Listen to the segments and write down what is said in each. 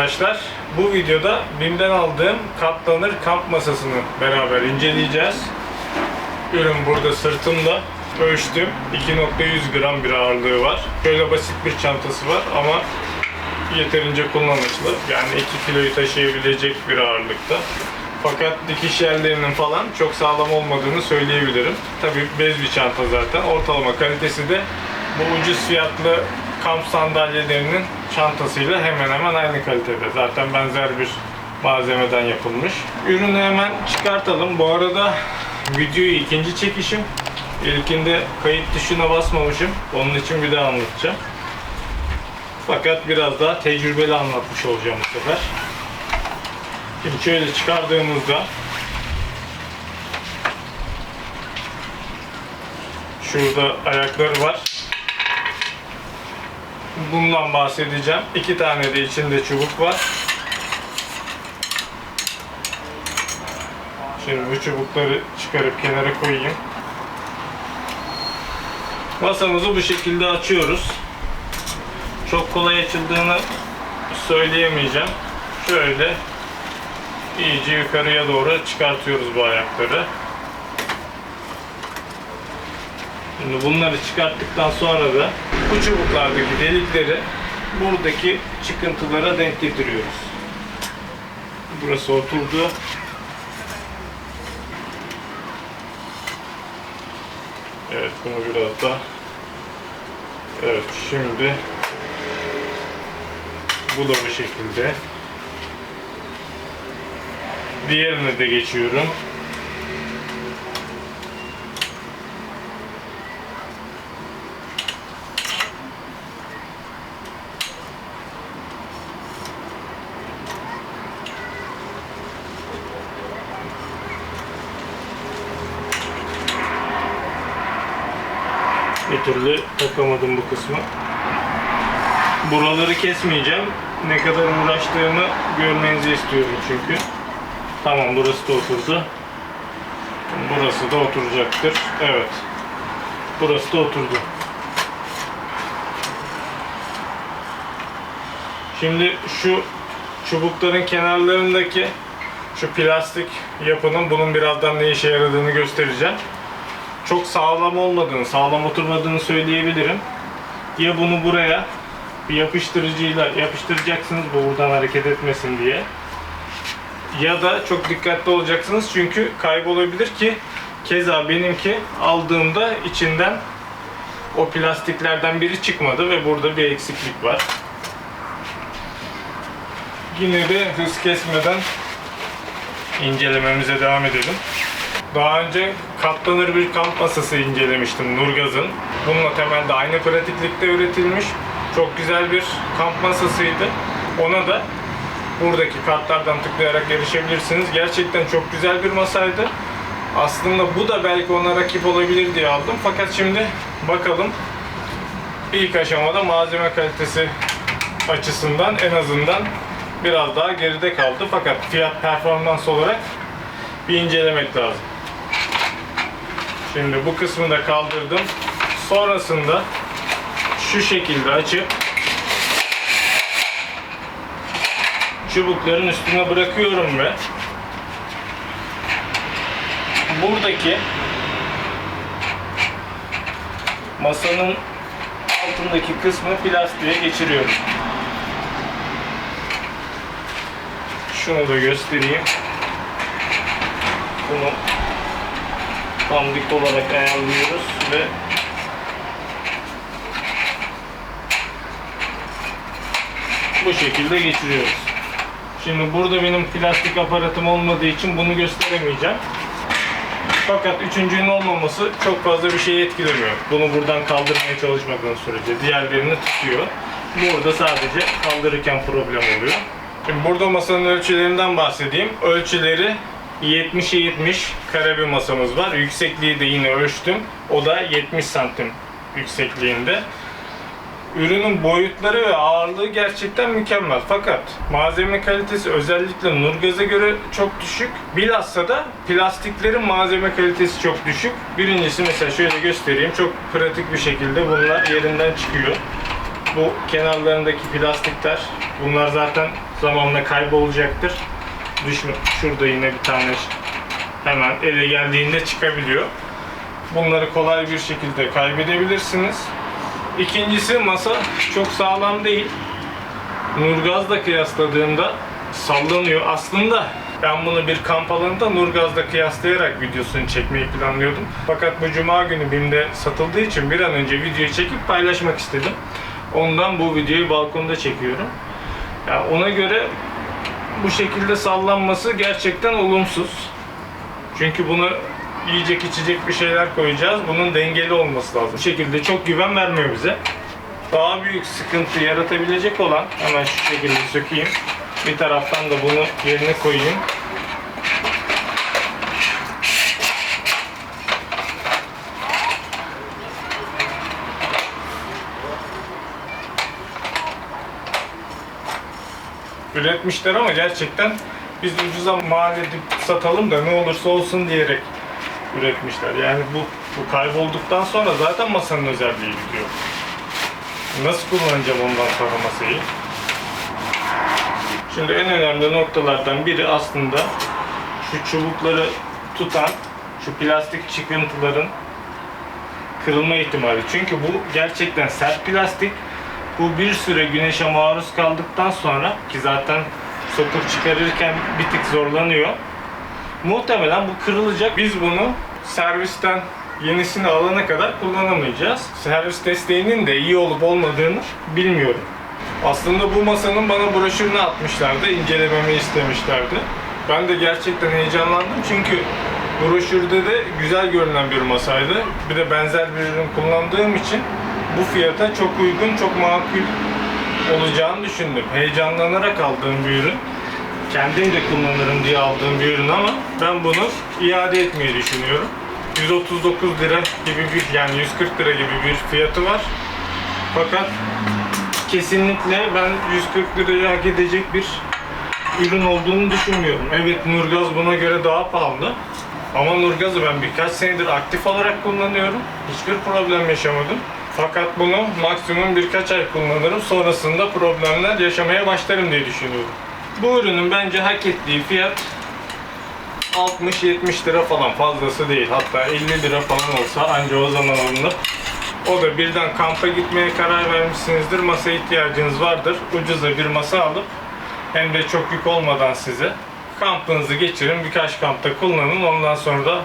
arkadaşlar. Bu videoda BİM'den aldığım katlanır kamp masasını beraber inceleyeceğiz. Ürün burada sırtımda. Ölçtüm. 2.100 gram bir ağırlığı var. Şöyle basit bir çantası var ama yeterince kullanışlı. Yani 2 kiloyu taşıyabilecek bir ağırlıkta. Fakat dikiş yerlerinin falan çok sağlam olmadığını söyleyebilirim. Tabii bez bir çanta zaten. Ortalama kalitesi de bu ucuz fiyatlı kamp sandalyelerinin çantasıyla hemen hemen aynı kalitede. Zaten benzer bir malzemeden yapılmış. Ürünü hemen çıkartalım. Bu arada videoyu ikinci çekişim. İlkinde kayıt tuşuna basmamışım. Onun için bir daha anlatacağım. Fakat biraz daha tecrübeli anlatmış olacağım bu sefer. Şimdi şöyle çıkardığımızda şurada ayakları var. Bundan bahsedeceğim. İki tane de içinde çubuk var. Şimdi bu çubukları çıkarıp kenara koyayım. Masamızı bu şekilde açıyoruz. Çok kolay açıldığını söyleyemeyeceğim. Şöyle iyice yukarıya doğru çıkartıyoruz bu ayakları. Şimdi bunları çıkarttıktan sonra da bu çubuklardaki delikleri buradaki çıkıntılara denk getiriyoruz. Burası oturdu. Evet bunu biraz da Evet şimdi bu da bu şekilde. Diğerine de geçiyorum. Bir türlü takamadım bu kısmı. Buraları kesmeyeceğim. Ne kadar uğraştığımı görmenizi istiyorum çünkü. Tamam burası da oturdu. Burası da oturacaktır. Evet. Burası da oturdu. Şimdi şu çubukların kenarlarındaki şu plastik yapının bunun birazdan ne işe yaradığını göstereceğim. Çok sağlam olmadığını, sağlam oturmadığını söyleyebilirim. Ya bunu buraya bir yapıştırıcıyla yapıştıracaksınız bu buradan hareket etmesin diye. Ya da çok dikkatli olacaksınız çünkü kaybolabilir ki keza benimki aldığımda içinden o plastiklerden biri çıkmadı ve burada bir eksiklik var. Yine de hız kesmeden incelememize devam edelim. Daha önce katlanır bir kamp masası incelemiştim Nurgaz'ın. Bununla temelde aynı pratiklikte üretilmiş. Çok güzel bir kamp masasıydı. Ona da buradaki kartlardan tıklayarak erişebilirsiniz. Gerçekten çok güzel bir masaydı. Aslında bu da belki ona rakip olabilir diye aldım. Fakat şimdi bakalım ilk aşamada malzeme kalitesi açısından en azından biraz daha geride kaldı. Fakat fiyat performans olarak bir incelemek lazım. Şimdi bu kısmı da kaldırdım. Sonrasında şu şekilde açıp çubukların üstüne bırakıyorum ve buradaki masanın altındaki kısmı plastiğe geçiriyorum. Şunu da göstereyim. Bunu tam dik olarak ayarlıyoruz ve bu şekilde geçiriyoruz. Şimdi burada benim plastik aparatım olmadığı için bunu gösteremeyeceğim. Fakat üçüncünün olmaması çok fazla bir şey etkilemiyor. Bunu buradan kaldırmaya çalışmadığın sürece diğerlerini tutuyor. Burada sadece kaldırırken problem oluyor. Şimdi burada masanın ölçülerinden bahsedeyim. Ölçüleri 70'e 70 kare bir masamız var. Yüksekliği de yine ölçtüm. O da 70 santim yüksekliğinde. Ürünün boyutları ve ağırlığı gerçekten mükemmel. Fakat malzeme kalitesi özellikle Nurgaz'a göre çok düşük. Bilhassa da plastiklerin malzeme kalitesi çok düşük. Birincisi mesela şöyle göstereyim. Çok pratik bir şekilde bunlar yerinden çıkıyor. Bu kenarlarındaki plastikler bunlar zaten zamanla kaybolacaktır. Düşme. Şurada yine bir tane hemen ele geldiğinde çıkabiliyor. Bunları kolay bir şekilde kaybedebilirsiniz. İkincisi masa çok sağlam değil. Nurgaz'la kıyasladığımda sallanıyor. Aslında ben bunu bir kamp alanında Nurgaz'la kıyaslayarak videosunu çekmeyi planlıyordum. Fakat bu cuma günü BİM'de satıldığı için bir an önce videoyu çekip paylaşmak istedim. Ondan bu videoyu balkonda çekiyorum. Ya ona göre bu şekilde sallanması gerçekten olumsuz. Çünkü bunu yiyecek içecek bir şeyler koyacağız. Bunun dengeli olması lazım. Bu şekilde çok güven vermiyor bize. Daha büyük sıkıntı yaratabilecek olan hemen şu şekilde sökeyim. Bir taraftan da bunu yerine koyayım. Üretmişler ama gerçekten biz ucuza mal edip satalım da ne olursa olsun diyerek üretmişler. Yani bu, bu kaybolduktan sonra zaten masanın özelliği gidiyor. Nasıl kullanacağım ondan sonra masayı? Şimdi en önemli noktalardan biri aslında şu çubukları tutan şu plastik çıkıntıların kırılma ihtimali. Çünkü bu gerçekten sert plastik. Bu bir süre güneşe maruz kaldıktan sonra ki zaten sokup çıkarırken bir tık zorlanıyor. Muhtemelen bu kırılacak. Biz bunu servisten yenisini alana kadar kullanamayacağız. Servis desteğinin de iyi olup olmadığını bilmiyorum. Aslında bu masanın bana broşürünü atmışlardı, incelememi istemişlerdi. Ben de gerçekten heyecanlandım çünkü broşürde de güzel görünen bir masaydı. Bir de benzer bir ürün kullandığım için bu fiyata çok uygun, çok makul olacağını düşündüm. Heyecanlanarak aldığım bir ürün. Kendim de kullanırım diye aldığım bir ürün ama ben bunu iade etmeyi düşünüyorum. 139 lira gibi bir yani 140 lira gibi bir fiyatı var. Fakat kesinlikle ben 140 liraya hak edecek bir ürün olduğunu düşünmüyorum. Evet Nurgaz buna göre daha pahalı. Ama Nurgaz'ı ben birkaç senedir aktif olarak kullanıyorum. Hiçbir problem yaşamadım. Fakat bunu maksimum birkaç ay kullanırım. Sonrasında problemler yaşamaya başlarım diye düşünüyorum. Bu ürünün bence hak ettiği fiyat 60-70 lira falan fazlası değil. Hatta 50 lira falan olsa anca o zaman alınır. O da birden kampa gitmeye karar vermişsinizdir. Masa ihtiyacınız vardır. Ucuza bir masa alıp hem de çok yük olmadan size kampınızı geçirin. Birkaç kampta kullanın. Ondan sonra da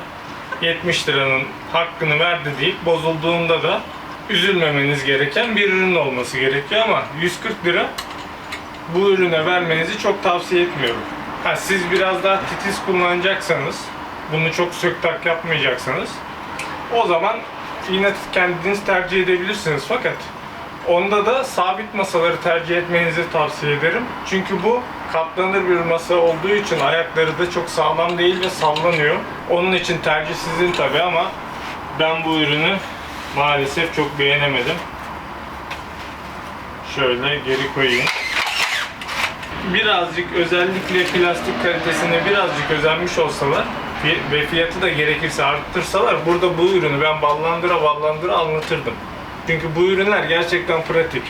70 liranın hakkını verdi deyip bozulduğunda da üzülmemeniz gereken bir ürün olması gerekiyor ama 140 lira bu ürüne vermenizi çok tavsiye etmiyorum. Ha, siz biraz daha titiz kullanacaksanız, bunu çok sök tak yapmayacaksanız o zaman yine kendiniz tercih edebilirsiniz fakat onda da sabit masaları tercih etmenizi tavsiye ederim. Çünkü bu katlanır bir masa olduğu için ayakları da çok sağlam değil ve sallanıyor. Onun için tercih sizin tabi ama ben bu ürünü maalesef çok beğenemedim. Şöyle geri koyayım birazcık özellikle plastik kalitesine birazcık özenmiş olsalar ve fiyatı da gerekirse arttırsalar burada bu ürünü ben ballandıra ballandıra anlatırdım. Çünkü bu ürünler gerçekten pratik.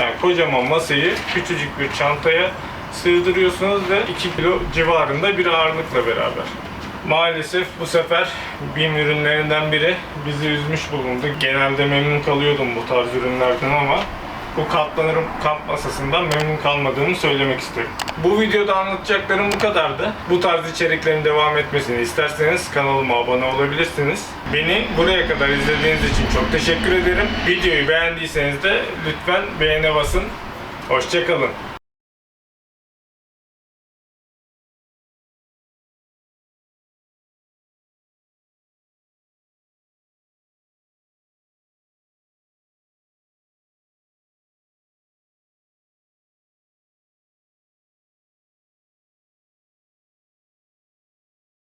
Yani kocaman masayı küçücük bir çantaya sığdırıyorsunuz ve 2 kilo civarında bir ağırlıkla beraber. Maalesef bu sefer BİM ürünlerinden biri bizi üzmüş bulundu. Genelde memnun kalıyordum bu tarz ürünlerden ama bu katlanırım kamp masasından memnun kalmadığımı söylemek isterim. Bu videoda anlatacaklarım bu kadardı. Bu tarz içeriklerin devam etmesini isterseniz kanalıma abone olabilirsiniz. Beni buraya kadar izlediğiniz için çok teşekkür ederim. Videoyu beğendiyseniz de lütfen beğene basın. Hoşçakalın.